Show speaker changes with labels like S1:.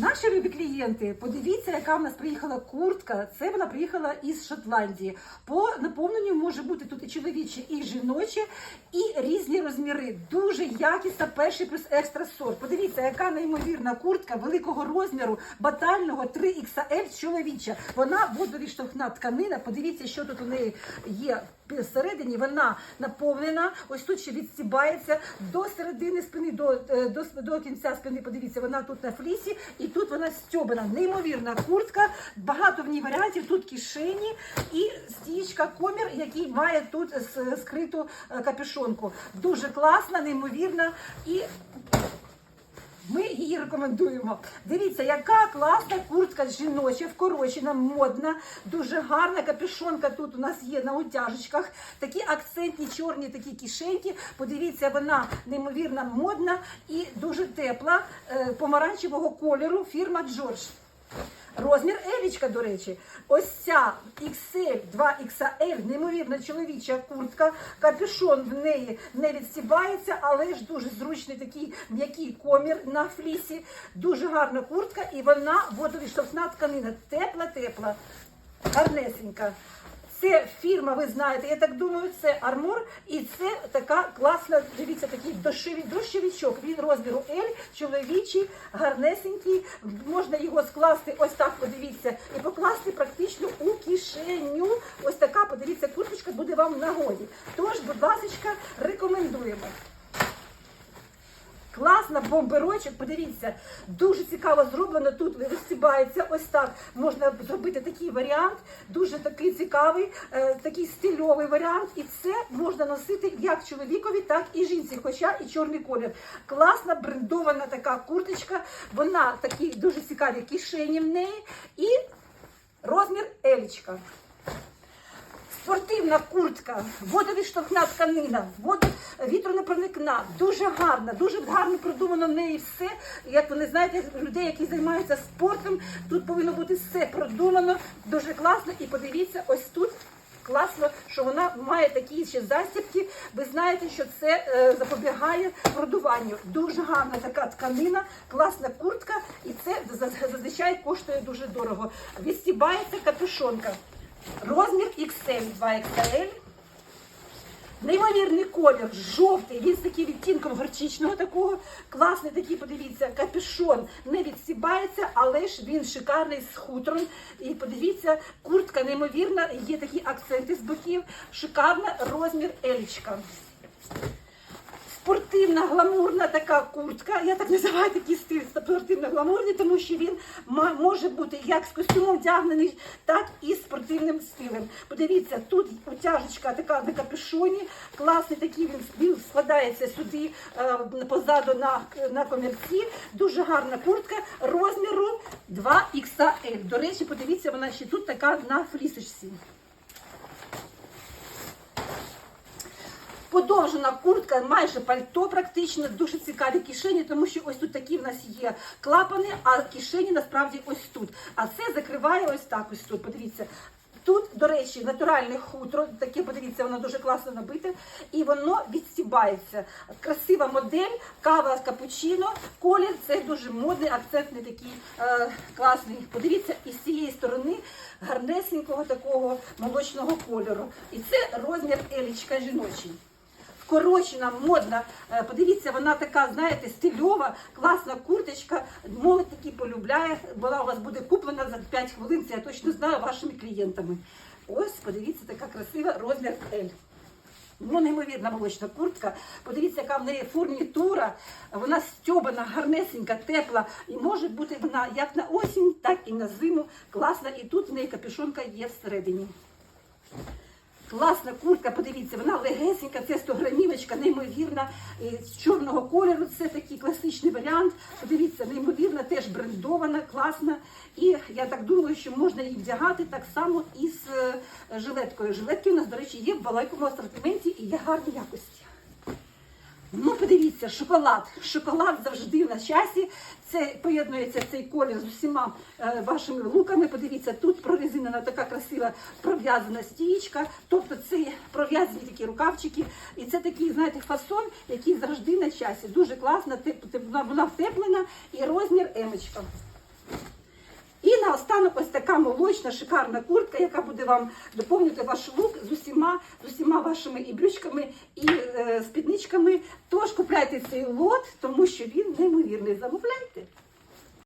S1: Наші любі клієнти, подивіться, яка в нас приїхала куртка. Це вона приїхала із Шотландії. По наповненню може бути тут і чоловічі, і жіночі, і різні розміри. Дуже якісна, перший плюс екстра сорт. Подивіться, яка неймовірна куртка великого розміру, батального 3XL чоловіча. Вона водовідштовхна тканина. Подивіться, що тут у неї є. Всередині вона наповнена, ось тут ще відстібається до середини спини, до, е, до, до кінця спини. Подивіться, вона тут на флісі, і тут вона стьобана. Неймовірна куртка, багато в ній варіантів. Тут кишені і стічка комір, який має тут скриту е, капюшонку. Дуже класна, неймовірна і ми її рекомендуємо. Дивіться, яка класна куртка жіноча, вкорочена, модна, дуже гарна капюшонка тут у нас є на утяжечках. Такі акцентні чорні такі кишеньки. Подивіться, вона неймовірно модна і дуже тепла, е, помаранчевого кольору. Фірма Джордж. Розмір елічка, до речі, ось ця XL, 2XL, неймовірна чоловіча куртка, капюшон в неї не відстібається, але ж дуже зручний такий м'який комір на флісі. Дуже гарна куртка, і вона водовідштовхна тканина. Тепла-тепла, гарнесенька. Це фірма, ви знаєте, я так думаю, це армор, і це така класна, дивіться, такий дошиві дощовичок. Він розміру L, чоловічий, гарнесенький. Можна його скласти ось так, подивіться, і покласти практично у кишеню. Ось така, подивіться, курточка буде вам в нагоді. Тож, будь ласка, рекомендуємо. Класна бомберочок, подивіться, дуже цікаво зроблено. Тут висібається ось так. Можна зробити такий варіант, дуже такий цікавий, е, такий стильовий варіант. І це можна носити як чоловікові, так і жінці, хоча і чорний колір. Класна брендована така курточка. Вона такі дуже цікаві кишені в неї і розмір елічка. Спортивна куртка, водовідштовхна тканина, воду вітронепроникна, дуже гарна, дуже гарно продумано в неї все. Як ви не знаєте, людей, які займаються спортом, тут повинно бути все продумано, дуже класно. І подивіться, ось тут. Класно, що вона має такі ще застібки. Ви знаєте, що це е, запобігає продуванню. Дуже гарна така тканина, класна куртка, і це зазвичай коштує дуже дорого. Відстібається капюшонка. Розмір XL, 2XL. Неймовірний колір, жовтий, він з таким відтінком горчичного такого. Класний такий, подивіться, капюшон не відсібається, але ж він шикарний з хутром. І подивіться, куртка неймовірна, є такі акценти з боків. Шикарна розмір елічка. Спортивна, гламурна така куртка. Я так називаю такий стиль спортивно-гламурний, тому що він може бути як з костюмом вдягнений, так і спортивним стилем. Подивіться, тут утяжечка така на капюшоні, класний такий він, він складається сюди е, позаду на, на комірці. Дуже гарна куртка розміру 2XL. До речі, подивіться, вона ще тут така на флісочці. Подовжена куртка, майже пальто практично, дуже цікаві кишені, тому що ось тут такі в нас є клапани, а кишені насправді ось тут. А це закриває ось так ось тут. Подивіться. Тут, до речі, натуральне хутро, таке, подивіться, воно дуже класно набите, і воно відстібається. Красива модель, кава капучино, колір це дуже модний, акцентний такий е, класний. Подивіться, і з цієї сторони гарнесенького такого молочного кольору. І це розмір елічка жіночий. Вкорочена, модна. Е, Подивіться, вона така, знаєте, стильова, класна курточка. Молодь такі полюбляє. Вона у вас буде куплена за 5 хвилин. Це я точно знаю вашими клієнтами. Ось, подивіться, така красива розмір L. Ну, неймовірна молочна куртка. Подивіться, яка в неї фурнітура. Вона стьобана, гарнесенька, тепла. І може бути вона як на осінь, так і на зиму. Класна. І тут в неї капюшонка є всередині. Класна куртка, подивіться, вона легесенька, це 100 грамівочка, неймовірна, з чорного кольору. Це такий класичний варіант. Подивіться, неймовірна, теж брендована, класна. І я так думаю, що можна її вдягати так само із е, жилеткою. Жилетки у нас, до речі, є в великому асортименті і є гарні якості. Ну, подивіться, шоколад. Шоколад завжди на часі. Це поєднується цей колір з усіма е, вашими луками. Подивіться, тут прорезинена така красива пров'язана стічка. Тобто це пров'язані такі рукавчики. І це такий, знаєте, фасон, який завжди на часі. Дуже класно, теп- теп- вона втеплена і розмір емочка. Наостанок ось така молочна, шикарна куртка, яка буде вам доповнити ваш лук з усіма, з усіма вашими і брючками, і е, спідничками. Тож купляйте цей лот, тому що він неймовірний. Замовляйте.